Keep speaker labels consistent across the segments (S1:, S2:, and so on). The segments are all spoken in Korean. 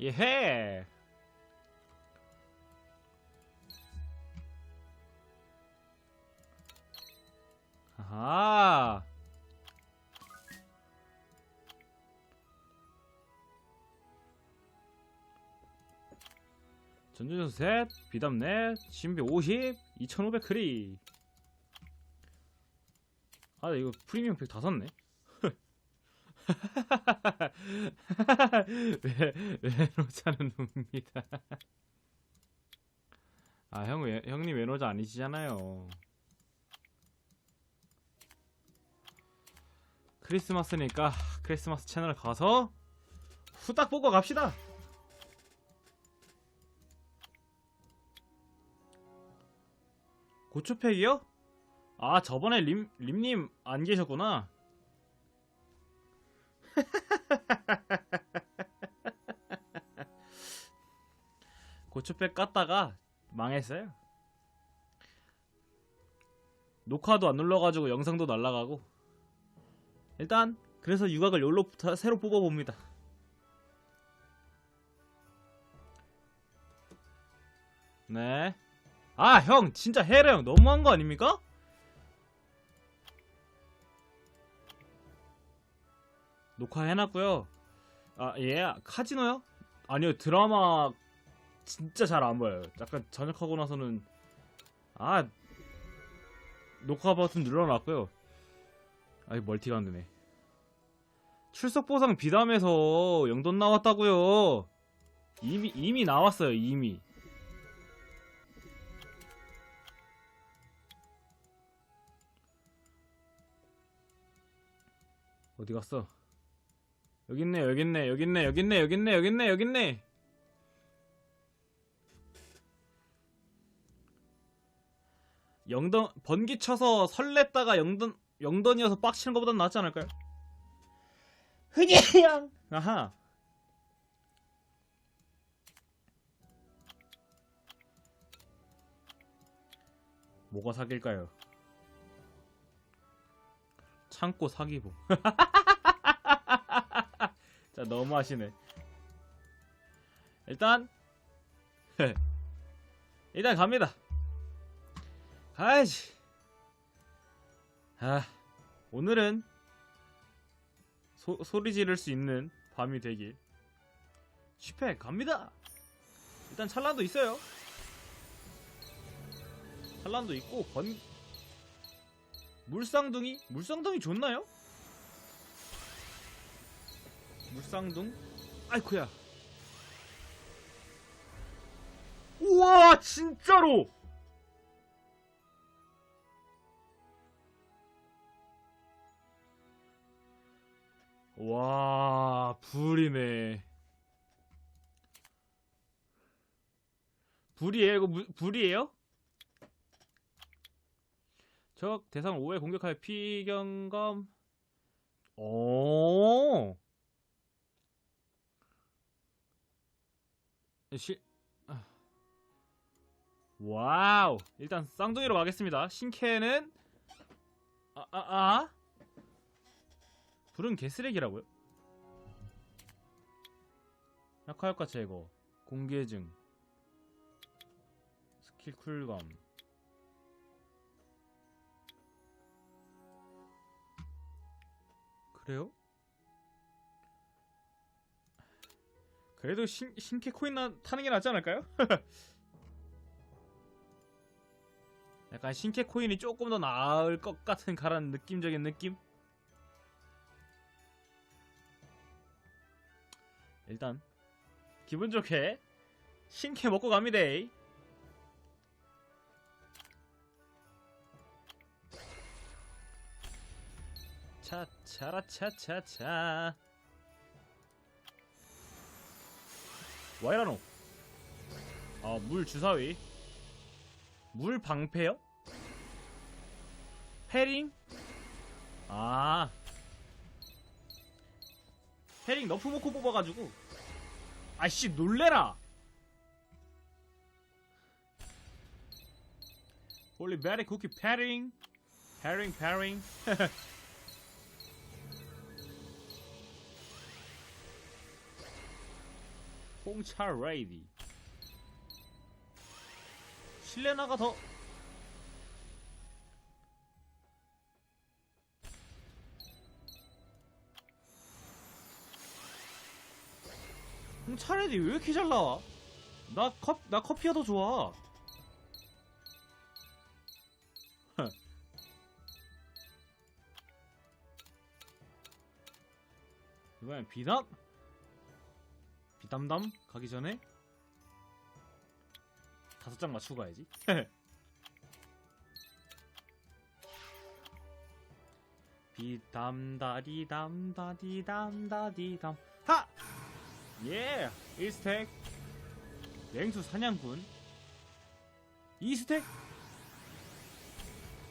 S1: 예헤. 아하. 전주전수 셋, 비담 넷, 신비 50, 2500 크리. 아, 나 이거 프리미엄 팩 다 샀네. 왜, 외노자는 웁니다. 아, 형, 왜, 형님 외노자 아니시잖아요. 크리스마스니까 크리스마스 채널 가서 후딱 보고 갑시다. 고추팩이요? 아, 저번에 림, 림님 안 계셨구나. 고추팩 깠다가 망했어요. 녹화도 안 눌러가지고 영상도 날라가고. 일단 그래서 유각을 열로부터 새로 뽑아봅니다. 네. 아, 형, 진짜 해래 형 너무한 거 아닙니까? 녹화해놨고요. 아, 예, 카지노요? 아니요, 드라마 진짜 잘 안 보여요. 약간 전역하고 나서는 아 녹화 버튼 눌러놨고요. 아이 멀티가 안 되네. 출석 보상 비담에서 영돈 나왔다고요. 이미 이미 나왔어요. 이미. 어디 갔어? 여기 있네, 여기 있네, 여기 있네, 여기 있네, 여기 있네, 여기 있네, 여기 있네. 영던 번기 쳐서 설렜다가 영던 영던이어서 빡치는 것보단 낫지 않을까요? 그냥 아하 뭐가 사귈까요? 창고 사기 부자 너무하시네 일단 일단 갑니다 가야지. 아, 오늘은 소, 소리 지를 수 있는 밤이 되길. 슈팩 갑니다. 일단 찰란도 있어요. 찰란도 있고 번 물쌍둥이 물쌍둥이 좋나요? 물쌍둥 아이쿠야. 우와 진짜로. 와, 불이네. 불이에요? 이거 무, 불이에요? 적 대상 5회 공격하여 피경감. 오. 시... 아. 와우. 일단 쌍둥이로 가겠습니다. 신캐는 아, 아, 아. 불은 개쓰레기라고요? 약화효과 제거 공개증 스킬 쿨감 그래요? 그래도 신, 신캐 코인 나, 타는 게 낫지 않을까요? 약간 신캐 코인이 조금 더 나을 것 같은 가란 느낌적인 느낌? 일단 기분 좋게 신캐 먹고 갑니다. 차차라차차차 와이라노. 아 물 주사위. 물 방패요? 패링? 아. 패링 너프 모코 뽑아가지고. 아씨 놀래라! 홀리 베리 쿠키 패링 패링 패링 홍차 레이디. 실레나가 더. 홍차 레이디 왜 이렇게 잘 나와? 나, 컵, 나 커피가 더 좋아. 이번엔 비담 비담담 가기 전에 다섯 장 맞추고 가야지. 비담다디담다디담다디담 하! 예! 1스택 냉수 사냥꾼 2스택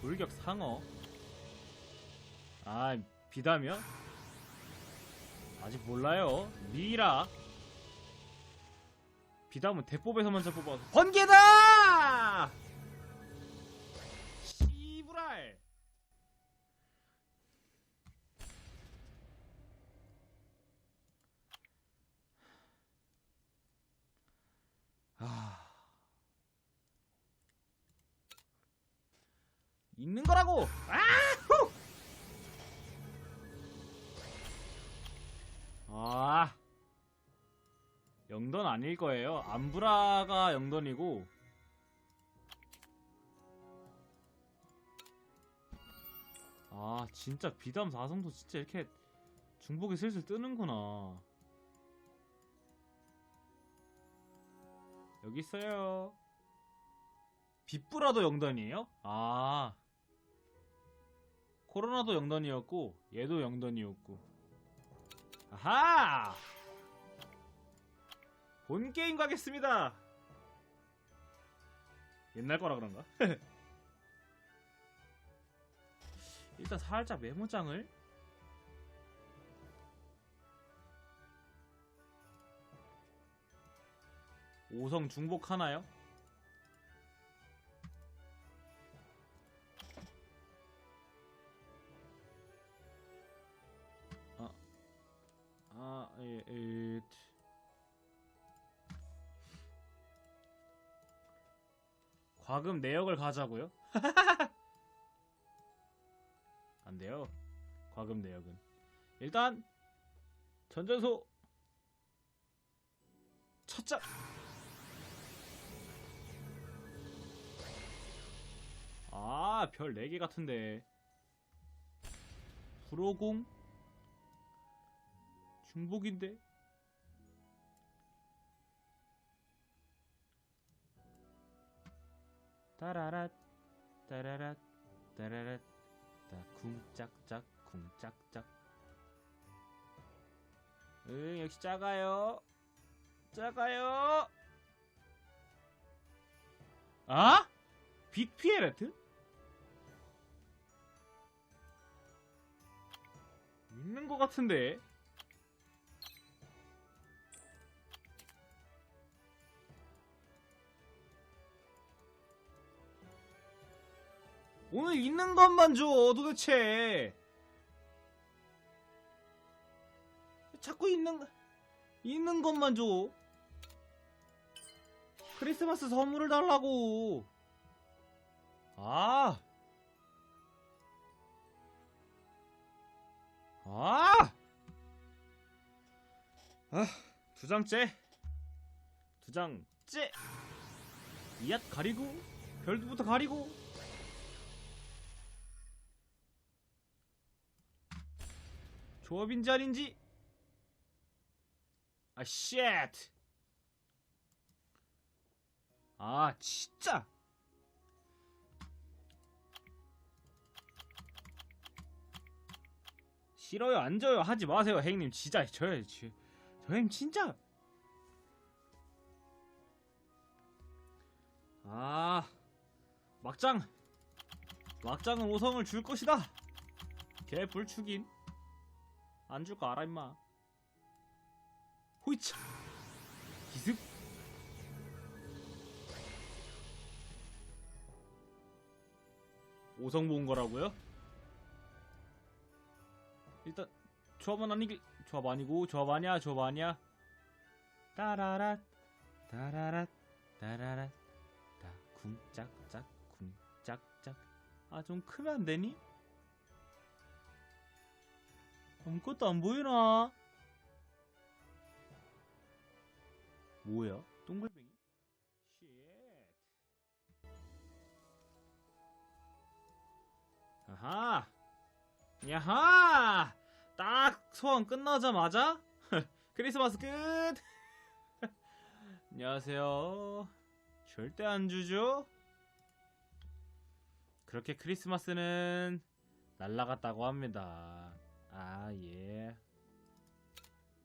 S1: 돌격 상어 아 비담이요? 아직 몰라요. 미라. 비담은 대법에서 먼저 뽑아서 번개다! 씨부랄. 아. 있는 거라고. 아 영던 아닐 거예요. 암브라가 영던이고 아 진짜 비담 4성도 진짜 이렇게 중복이 슬슬 뜨는구나. 여기 있어요. 빗브라도 영던이에요? 아 코로나도 영던이었고 얘도 영던이었고 아하! 본 게임 가겠습니다. 옛날 거라 그런가? 일단 살짝 메모장을 오성 중복 하나요? 과금 내역을 가자고요? 안 돼요. 과금 내역은. 일단 전전소 첫 장. 아, 별 4개 같은데. 프로공 중복인데? 따라랏 따라랏 따라랏. 따 쿵짝짝 쿵짝짝. 응 역시 작아요. 작아요. 아? 빅피에레트? 있는 것 같은데 오늘 있는 것만 줘 도대체 자꾸 있는 있는 것만 줘 크리스마스 선물을 달라고 아 아! 아, 두 장째. 두 장째. 이앗 가리고, 별도부터 가리고. 아닌지. 아, 쉣. 아, 진짜. 싫어요 안 져요 하지 마세요 행님 진짜 저요 저, 저 형님 진짜 아 막장 막장은 5성을 줄 것이다 개 불축인 안 줄 거 알아 임마? 호이차 기습. 오성 모은 거라고요? 일단 조합은 아니길 조합 아니고 조합 아니야 조합 아니야. 따라랏 따라랏 따라랏 다 쿵짝짝 쿵짝짝. 아 좀 크면 안 되니? 아무것도 안 보이나? 뭐야? 동글뱅이? 쉣. 아하! 야하! 딱 소원 끝나자마자 크리스마스 끝! 안녕하세요. 절대 안 주죠? 그렇게 크리스마스는 날라갔다고 합니다. 아, 예.